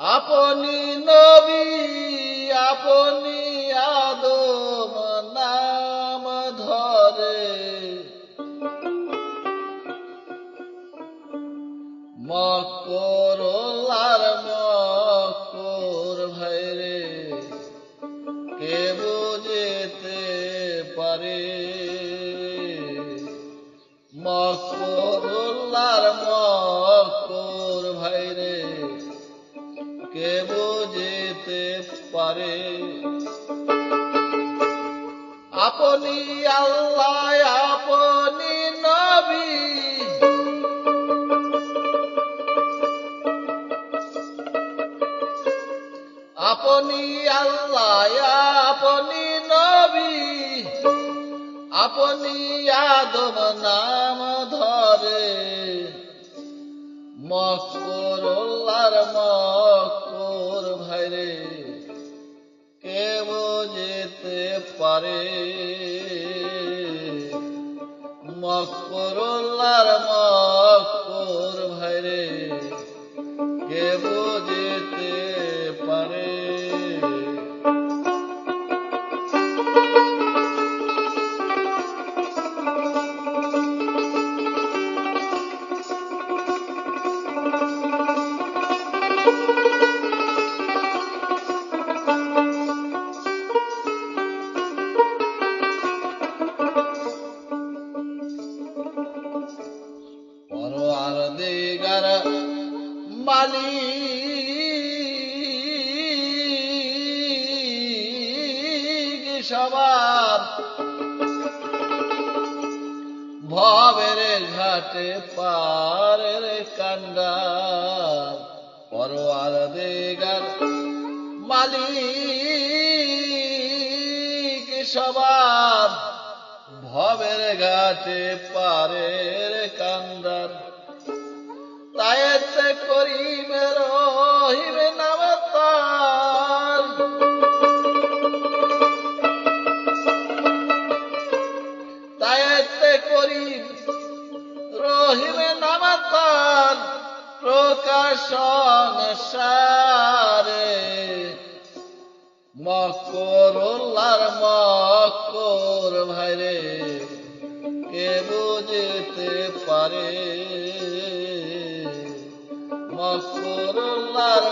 আপনি নবী আপনি কে বুঝেতে পারে? আপনি আল্লাহ, আপনি নবী। আপনি আল্লাহ, আপনি নবী। আপনি আদম নাম ধরে। মকরুল্লার মকর পারে। মকর ভাইরে। কে মালিক সবার ভবের ঘাটে পারের কান্ডার পরোয়ার দিগার মালিক সবার ভবের ঘাটে পারের কান্দার তায়েতে প্রকাশন সারে। মকরুল্লার মকর ভাইরে কে বুঝতে পারে? মকরুল্লার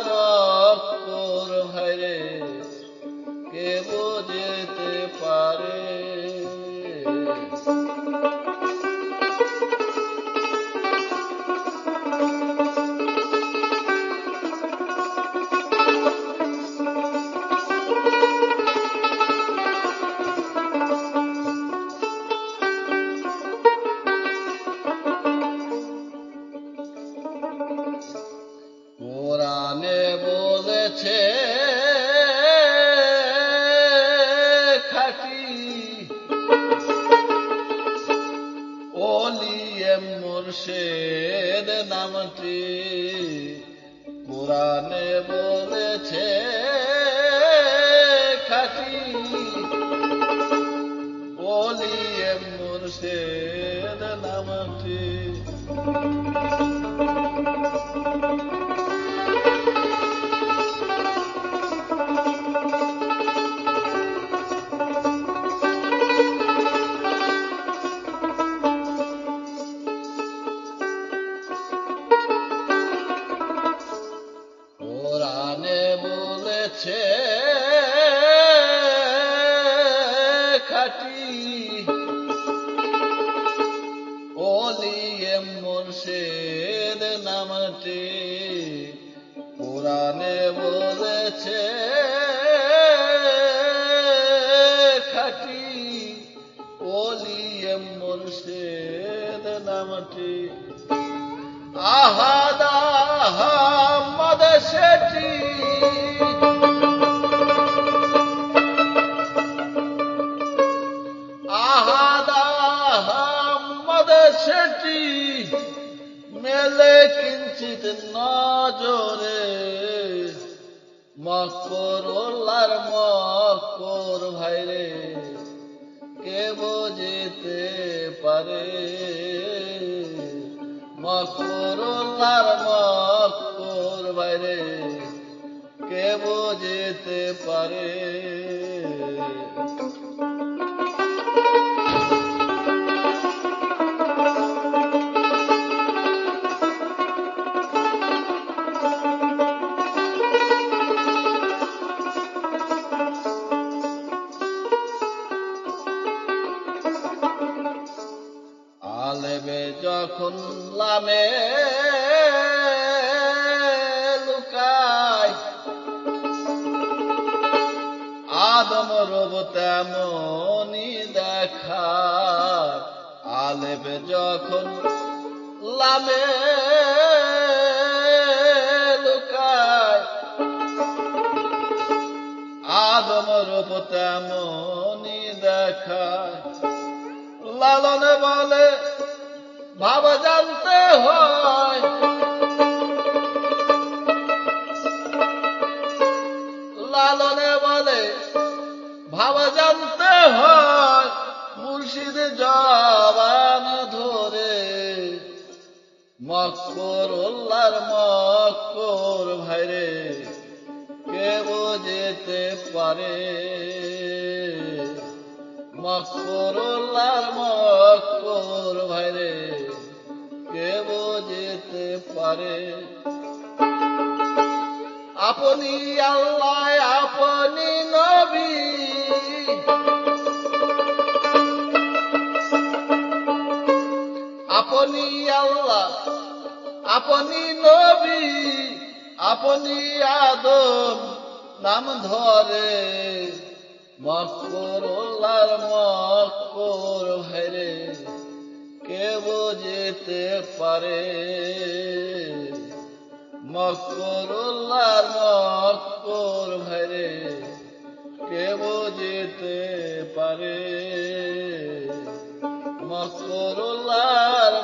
নামটি কোরআনে বলেছে খাটি মুর্শেদ নামটি কোরআনে বলেছে। মেলে কিঞ্চিত নজরে। মকরুল্লার মকর ভাইরে, কে বুঝিতে পারে? মকরুল্লার মকর বাইরে কে বুঝিতে পারে? যখন লামে লুকায় আদম রব তেমনি দেখায় আলেবে যখন লামে লুকায়, আদম রূপ তেমনি দেখায়। লালনে বলে ভাব জানতে হয়। লালনে বলে ভাব জানতে হয়, মুর্শিদ জবান ধরে মক্কর উল্লার মক্কর ভাইরে, কে বুঝিতে পারে? মক্কর উল্লার মক্কর ভাইরে বুঝিতে পারে। আপনি আল্লাহ, আপনি নবী। আপনি আল্লাহ, আপনি নবী। আপনি আদম, নাম ধরে। মক্কর মক্কর ভাইরে কে যেতে পারে? মক্কর মকর ভাইরে কে বুঝিতে পারে? মক্কর উল্লার